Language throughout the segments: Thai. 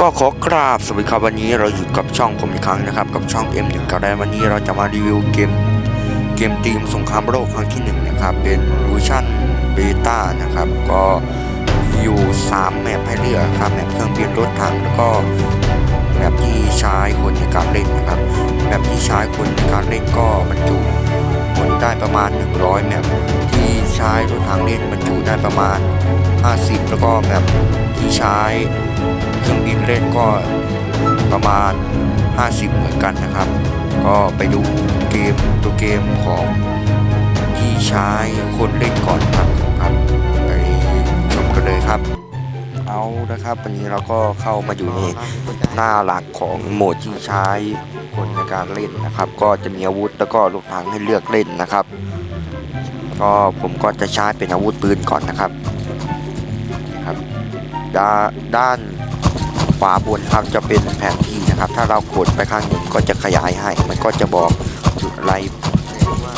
ก็ขอกราบสวัสดีครับวันนี้เราอยู่กับช่องผมอีกครั้งนะครับ กับช่อง M1 กับแรวันนี้เราจะมารีวิวเกมเกมทีมสงครามโลกครั้งที่หนึ่งนะครับเป็นเวอร์ชันเบต้านะครับก็มีอยู่ 3 แมปให้เลือกครับแมปเครื่องบินรถถังแล้วก็แมปที่ใช้คนในการเล่นนะครับแมปที่ใช้คนในการเล่นก็บรรจุคนได้ประมาณ 100แมปที่ใช้รถถังเล่นบรรจุได้ประมาณ 50 แล้วก็แมปที่ใช้ เครื่องบินเล่นก็ประมาณ 50 เหมือนกันนะครับ ก็ไปดูเกมตัวเกมของที่ใช้คนเล่นก่อนครับครับไปชมกันเลยครับ เอานะครับวันนี้เราก็เข้ามาอยู่ในหน้าหลักของโหมดที่ใช้คนในการเล่นนะครับ ก็จะมีอาวุธแล้วก็ลูกถังให้เลือกเล่นนะครับ ก็ผมก็จะใช้เป็นอาวุธปืนก่อนนะครับครับด้าด้าน วาบนครับจะเป็นแผนที่นะครับ ถ้าเรากดไปข้างหนึ่งก็จะขยายให้ มันก็จะบอกจุดอะไร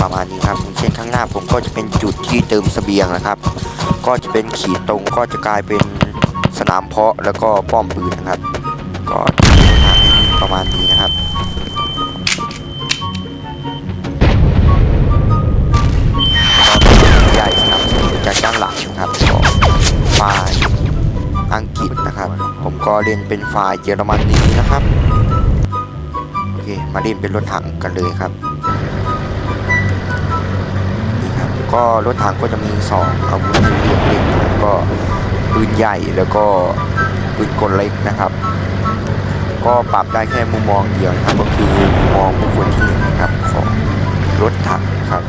ประมาณนี้ครับเช่นข้างหน้าผมก็จะเป็นจุดที่เติมเสบียงนะครับ ก็จะเป็นขีดตรงก็จะกลายเป็นสนามเพาะแล้วก็ป้อมปืนนะครับ ก็ประมาณนี้นะครับก็เป็นใหญ่สนับสนุนจากด้านหลังนะครับฝ่ายอังกฤษ ก็เล่นเป็นฝ่ายเยอรมนีนะครับ โอเค มาเล่นเป็นรถถังกันเลยครับ นี่ครับ ก็รถถังก็จะมี2อาวุธให้เลือกเล่นก็ปืนใหญ่แล้วก็ปืนกลเล็กนะครับ ก็ปรับได้แค่มุมมองเดียวนะครับ ก็คือมุมมองบุคคลที่หนึ่งนะครับของรถถังนะครับ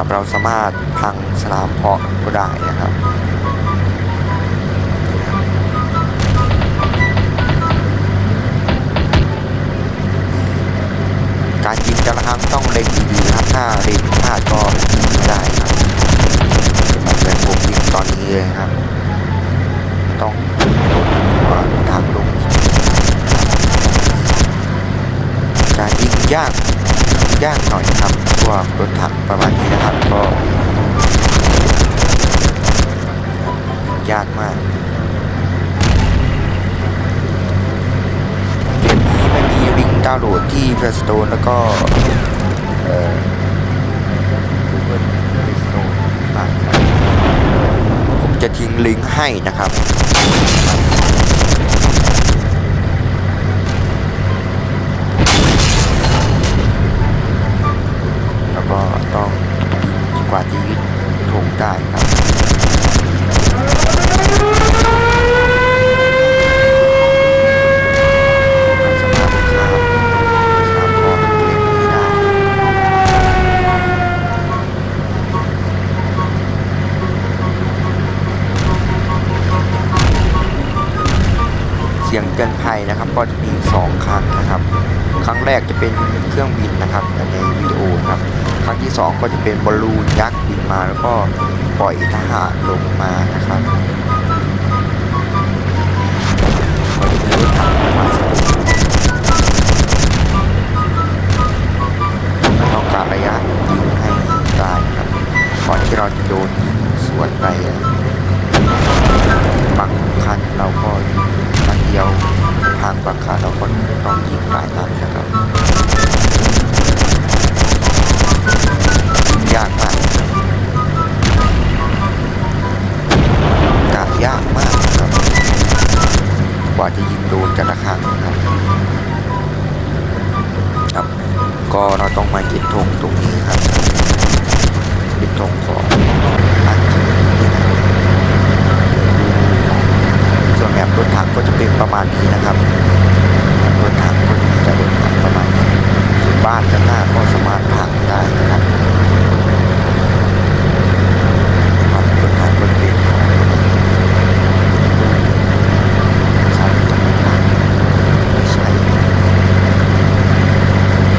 ครับ เราสามารถพังสนามเพาะก็ได้นะครับการยิงแต่ละครั้งต้องเล็งดีๆนะครับถ้าเล็งพลาดก็ยิงไม่ได้ครับจะมาเป็นผมยิงตอนนี้เลยครับ ต้องกดหัวทางลงการยิงยากยากหน่อยครับ วกรถถังประมาณนี้นะครับก็ยากมากเกมนี้ไม่มีลิงก์ดาวน์โหลดที่ Play Store แล้วก็ เอ่อ Google Play Store ต่างๆครับผมจะทิ้งลิงก์ให้นะครับ แล้วก็ต้องยิงกว่าชีวิตถงได้ครับสำหรับข้ามสามพอเล่นนี้ได้ เสียงเตือนภัยนะครับ ก็จะมีสองครั้งนะครับ ครั้งแรกจะเป็นเครื่องบินนะครับในวิดีโอครับ ครั้งที่สองก็จะเป็นบอลลูนยักษ์บินมาแล้วก็ปล่อยทหารลงมานะครับก็จะมีรถถังมาสตูต้องการระยะยิงให้ได้ครับก่อนที่เราจะโดนสวนไปบางคันเราก็ยิง เดียวทางบางคันเราก็ต้องยิงหลายนัดนะครับยากมากกะยากมากครับกว่าจะยิงโดนแต่ละครั้งนะครับครับ ก็เราต้องมายึดธงตรงนี้ครับยึดธงของอังกฤษนี่นะส่วน แบบรถถังก็จะเป็นประมาณนี้นะครับแบบรถถังก็จะมีแต่รถถังประมาณนี้ส่วนบ้านด้านหน้าก็สามารถพังได้นะครับ ครับรถถังก็จะเป็นของสามเหลี่ยมต่างๆไม่ใช่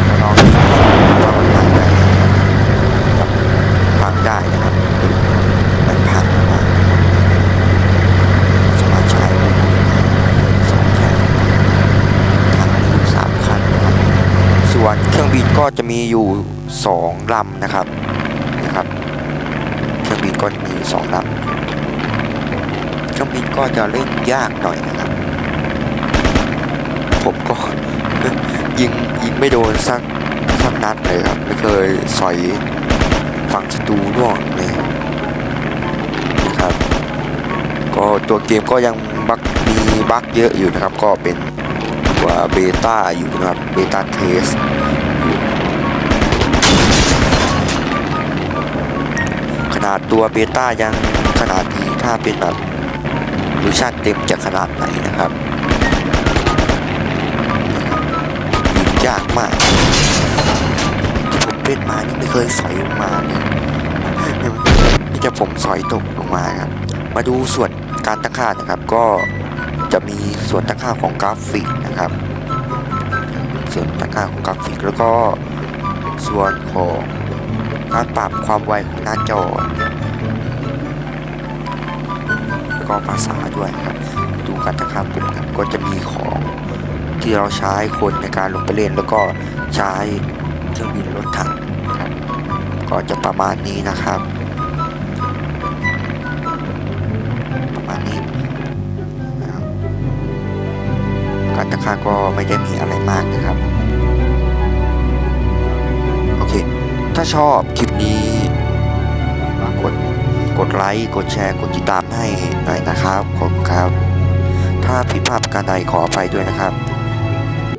ถ้าลองยิงให้ดูว่ามันพังได้ไหมครับพังได้นะครับดูมันพังออกมาสามารถใช้ปืนได้สองอย่างถังมีอยู่สามคันนะครับส่วนเครื่อง บินก็จะมีอยู่สองลำนะครับนะครับเครื่องบินก็จะมีอยู่องลำมิดก็จะเล่นยากหน่อยนะครับ ผมก็ยิงยิงไม่โดนสักสักนัดเลยครับ ไม่เคยสอยฝั่งศัตรูร่วงเลยนะครับ ก็ตัวเกมก็ยังบักมีบั๊กเยอะอยู่นะครับ ก็เป็น ตัวเบต้าอยู่นะครับเบต้าเทสขนาดตัวเบต้ายังขนาดนี้ถ้าเป็นแบบเวอร์ชันเต็มจะขนาดไหนนะครับยิงยากมากที่ผมเป็นมานี่ไม่เคยสอยลงมาเนี่ยนี่จะผมสอยตกลงมาครับ มาดูส่วนการตั้งค่านะครับก็ จะมีส่วนตั้งค่าของกราฟิกนะครับ ส่วนตั้งค่าของกราฟิกแล้วก็ส่วนของการปรับความไวของหน้าจอแล้วก็ภาษาด้วยครับ ดูการตั้งค่าปุ่มครับก็จะมีของที่เราใช้คนในการลงไปเล่น แล้วก็ใช้เครื่องบินรถถังครับก็จะประมาณนี้นะครับ ประมาณนี้ กับข้าก็ไม่ได้มีอะไรมากนะครับ โอเค ถ้าชอบคลิปนี้ กด กดไลค์ กดแชร์ กดติดตามให้หน่อยนะครับ ขอบคุณครับ ถ้าผิดพลาดประการใดขออภัยด้วยนะครับ